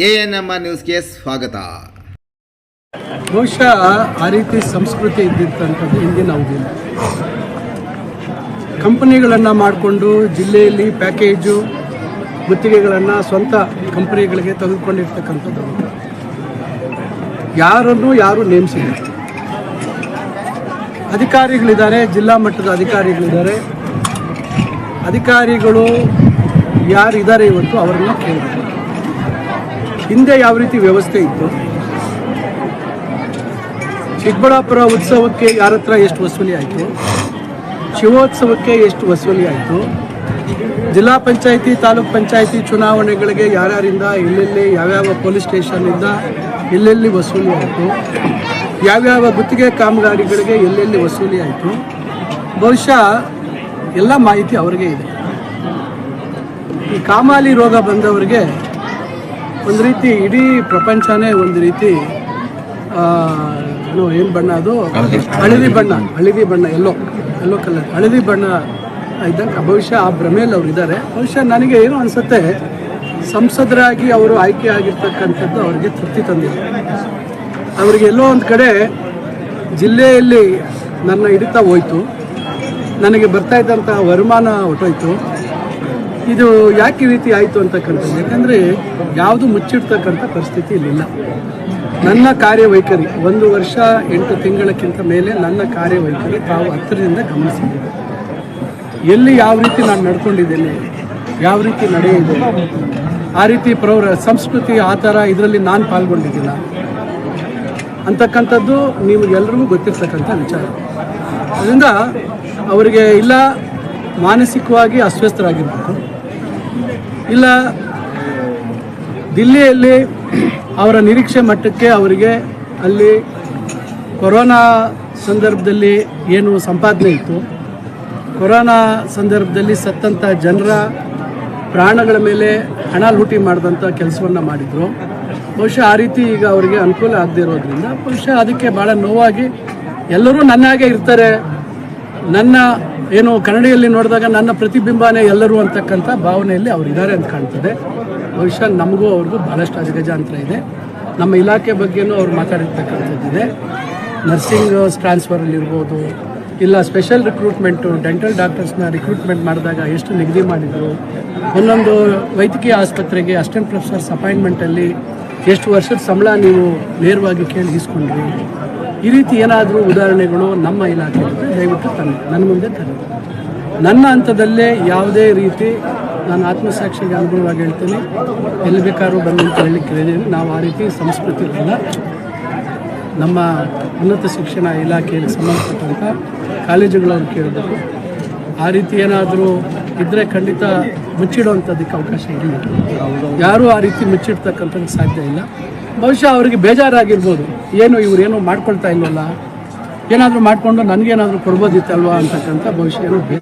A N M ನ್ಯೂಸ್ಗೆ ಸ್ವಾಗತ. ಬಹುಶಃ ಆ ರೀತಿ ಸಂಸ್ಕೃತಿ ಇದ್ದಿರ್ತಕ್ಕಂಥದ್ದು ಇಂದಿನ ಅವಧಿಯಲ್ಲಿ. ಕಂಪನಿಗಳನ್ನು ಮಾಡಿಕೊಂಡು ಜಿಲ್ಲೆಯಲ್ಲಿ ಪ್ಯಾಕೇಜು, ಗುತ್ತಿಗೆಗಳನ್ನು ಸ್ವಂತ ಕಂಪನಿಗಳಿಗೆ ತೆಗೆದುಕೊಂಡಿರ್ತಕ್ಕಂಥದ್ದು. ಯಾರನ್ನು ಯಾರು ನೇಮಿಸಿಲ್ಲ. ಅಧಿಕಾರಿಗಳಿದ್ದಾರೆ, ಜಿಲ್ಲಾ ಮಟ್ಟದ ಅಧಿಕಾರಿಗಳಿದ್ದಾರೆ. ಅಧಿಕಾರಿಗಳು ಯಾರಿದ್ದಾರೆ ಇವತ್ತು ಅವರನ್ನು ಕೇಳಬೇಕು ಹಿಂದೆ ಯಾವ ರೀತಿ ವ್ಯವಸ್ಥೆ ಇತ್ತು? ಚಿಕ್ಕಬಳ್ಳಾಪುರ ಉತ್ಸವಕ್ಕೆ ಯಾರ ಹತ್ರ ಎಷ್ಟು ವಸೂಲಿ ಆಯಿತು? ಶಿವೋತ್ಸವಕ್ಕೆ ಎಷ್ಟು ವಸೂಲಿ ಆಯಿತು? ಜಿಲ್ಲಾ ಪಂಚಾಯಿತಿ, ತಾಲೂಕ್ ಪಂಚಾಯಿತಿ ಚುನಾವಣೆಗಳಿಗೆ ಯಾರ್ಯಾರಿಂದ, ಎಲ್ಲೆಲ್ಲಿ, ಯಾವ್ಯಾವ ಪೊಲೀಸ್ ಸ್ಟೇಷನ್ನಿಂದ ಎಲ್ಲೆಲ್ಲಿ ವಸೂಲಿ ಆಯಿತು? ಯಾವ್ಯಾವ ಗುತ್ತಿಗೆ ಕಾಮಗಾರಿಗಳಿಗೆ ಎಲ್ಲೆಲ್ಲಿ ವಸೂಲಿ ಆಯಿತು? ಬಹುಶಃ ಎಲ್ಲ ಮಾಹಿತಿ ಅವರಿಗೆ ಇದೆ. ಈ ಕಾಮಾಲಿ ರೋಗ ಬಂದವರಿಗೆ ಒಂದು ರೀತಿ ಇಡೀ ಪ್ರಪಂಚನೇ ಒಂದು ರೀತಿ ಏನು ಏನು ಬಣ್ಣ ಅದು? ಹಳದಿ. ಬಣ್ಣ ಹಳದಿ ಬಣ್ಣ ಎಲ್ಲೋ ಎಲ್ಲೋ ಕಲರ್ ಹಳದಿ ಬಣ್ಣ ಇದ್ದಂಗೆ ಬಹುಶಃ ಆ ಭ್ರಮೆಯಲ್ಲಿ ಅವ್ರು ಇದ್ದಾರೆ ಬಹುಶಃ ನನಗೆ ಏನು ಅನಿಸುತ್ತೆ ಸಂಸದರಾಗಿ ಅವರು ಆಯ್ಕೆ ಆಗಿರ್ತಕ್ಕಂಥದ್ದು ಅವರಿಗೆ ತೃಪ್ತಿ ತಂದಿದೆ. ಅವರಿಗೆ ಎಲ್ಲೋ ಒಂದು ಕಡೆ ಜಿಲ್ಲೆಯಲ್ಲಿ ನನ್ನ ಹಿಡಿತ ಹೋಯ್ತು. ನನಗೆ ಬರ್ತಾ ಇದ್ದಂಥ ವರಮಾನ ಹೊಟ್ಟೋಯ್ತು ಇದು ಯಾಕೆ ರೀತಿ ಆಯಿತು ಅಂತಕ್ಕಂಥದ್ದು ಯಾಕಂದರೆ ಯಾವುದು ಮುಚ್ಚಿಡ್ತಕ್ಕಂಥ ಪರಿಸ್ಥಿತಿ ಇಲ್ಲಿಲ್ಲ. ನನ್ನ ಕಾರ್ಯವೈಖರಿ, ಒಂದು ವರ್ಷ ಎಂಟು ತಿಂಗಳಕ್ಕಿಂತ ಮೇಲೆ ನನ್ನ ಕಾರ್ಯವೈಖರಿ ತಾವು ಹತ್ತಿರದಿಂದ ಗಮನಿಸಿದ್ದೆ ಎಲ್ಲಿ ಯಾವ ರೀತಿ ನಾನು ನಡ್ಕೊಂಡಿದ್ದೇನೆ, ಯಾವ ರೀತಿ ನಡೆಯಿದೆ ಆ ರೀತಿ ಪ್ರೌಢ ಸಂಸ್ಕೃತಿ ಆ ಥರ ಇದರಲ್ಲಿ ನಾನು ಪಾಲ್ಗೊಂಡಿದ್ದಿಲ್ಲ ಅಂತಕ್ಕಂಥದ್ದು ನೀವು ಎಲ್ರಿಗೂ ಗೊತ್ತಿರ್ತಕ್ಕಂಥ ವಿಚಾರ. ಅದರಿಂದ ಅವರಿಗೆ ಇಲ್ಲ, ಮಾನಸಿಕವಾಗಿ ಅಸ್ವಸ್ಥರಾಗಿರ್ಬೇಕು. ಇಲ್ಲ, ದಿಲ್ಲಿಯಲ್ಲಿ ಅವರ ನಿರೀಕ್ಷೆ ಮಟ್ಟಕ್ಕೆ ಅವರಿಗೆ ಅಲ್ಲಿ ಕೊರೋನಾ ಸಂದರ್ಭದಲ್ಲಿ ಏನು ಸಂಪಾದನೆ ಇತ್ತು. ಕೊರೋನಾ ಸಂದರ್ಭದಲ್ಲಿ ಸತ್ತಂಥ ಜನರ ಪ್ರಾಣಗಳ ಮೇಲೆ ಹಣ ಲೂಟಿ ಮಾಡಿದಂಥ ಕೆಲಸವನ್ನು ಮಾಡಿದರು. ಬಹುಶಃ ಆ ರೀತಿ ಈಗ ಅವರಿಗೆ ಅನುಕೂಲ ಆಗದೆ ಇರೋದ್ರಿಂದ, ಬಹುಶಃ ಅದಕ್ಕೆ ಭಾಳ ನೋವಾಗಿ ಎಲ್ಲರೂ ನನ್ನ ಹಾಗೆ ಇರ್ತಾರೆ. ನನ್ನ ಏನು ಕನ್ನಡಿಯಲ್ಲಿ ನೋಡಿದಾಗ ನನ್ನ ಪ್ರತಿಬಿಂಬನೇ ಎಲ್ಲರೂ ಅಂತಕ್ಕಂಥ ಭಾವನೆಯಲ್ಲಿ ಅವ್ರು ಇದ್ದಾರೆ ಅಂತ ಕಾಣ್ತದೆ. ಬಹುಶಃ ನಮಗೂ ಅವ್ರಿಗೂ ಭಾಳಷ್ಟು ಅಜಗಜಾಂತರ ಇದೆ. ನಮ್ಮ ಇಲಾಖೆ ಬಗ್ಗೆನೂ ಅವ್ರು ಮಾತಾಡಿರ್ತಕ್ಕಂಥದ್ದಿದೆ ನರ್ಸಿಂಗ್ ಟ್ರಾನ್ಸ್ಫರಲ್ಲಿರ್ಬೋದು ಇಲ್ಲ ಸ್ಪೆಷಲ್ ರಿಕ್ರೂಟ್ಮೆಂಟು, ಡೆಂಟಲ್ ಡಾಕ್ಟರ್ಸ್ನ ರಿಕ್ರೂಟ್ಮೆಂಟ್ ಮಾಡಿದಾಗ ಎಷ್ಟು ನಿಗದಿ ಮಾಡಿದರು. ಒಂದೊಂದು ವೈದ್ಯಕೀಯ ಆಸ್ಪತ್ರೆಗೆ ಅಸಿಸ್ಟೆಂಟ್ ಪ್ರೊಫೆಸರ್ಸ್ ಅಪಾಯಿಂಟ್ಮೆಂಟಲ್ಲಿ ಎಷ್ಟು ವರ್ಷದ ಸಂಬಳ ನೀವು ನೇರವಾಗಿ ಕೇಳಿ ಇಸ್ಕೊಂಡ್ರಿ ಈ ರೀತಿ ಏನಾದರೂ ಉದಾಹರಣೆಗಳು ನಮ್ಮ ಇಲಾಖೆ ದಯವಿಟ್ಟು ತನ್ನಿ. ನನ್ನ ಮುಂದೆ ತನ್ನಿ. ನನ್ನ ಹಂತದಲ್ಲೇ ಯಾವುದೇ ರೀತಿ ನಾನು ಆತ್ಮಸಾಕ್ಷಿಗೆ ಅನುಗುಣವಾಗಿ ಹೇಳ್ತೀನಿ. ಎಲ್ಲಿ ಬೇಕಾದ್ರೂ ಬಂದು ಅಂತ ಹೇಳಲಿಕ್ಕೆ ಹೇಳಿದ್ದೀನಿ ನಾವು ಆ ರೀತಿ ಸಂಸ್ಕೃತಿ ಇಲ್ಲ ನಮ್ಮ ಉನ್ನತ ಶಿಕ್ಷಣ ಇಲಾಖೆಯಲ್ಲಿ ಸಂಬಂಧಪಟ್ಟಂಥ ಕಾಲೇಜುಗಳವ್ರು ಕೇಳಬೇಕು. ಆ ರೀತಿ ಏನಾದರೂ ಇದ್ದರೆ ಖಂಡಿತ ಮುಚ್ಚಿಡುವಂಥದ್ದಕ್ಕೆ ಅವಕಾಶ ಇಲ್ಲ ಯಾರೂ ಆ ರೀತಿ ಮುಚ್ಚಿಡ್ತಕ್ಕಂಥದ್ದು ಸಾಧ್ಯ ಇಲ್ಲ. ಬಹುಶಃ ಅವರಿಗೆ ಬೇಜಾರಾಗಿರ್ಬೋದು. ಏನು ಇವರೇನು ಮಾಡ್ಕೊಳ್ತಾ ಇಲ್ವಲ್ಲ? ಏನಾದರೂ ಮಾಡಿಕೊಂಡು ನನಗೇನಾದರೂ ಕೊಡ್ಬೋದಿತ್ತಲ್ವಾ ಅಂತಕ್ಕಂಥ ಬೇ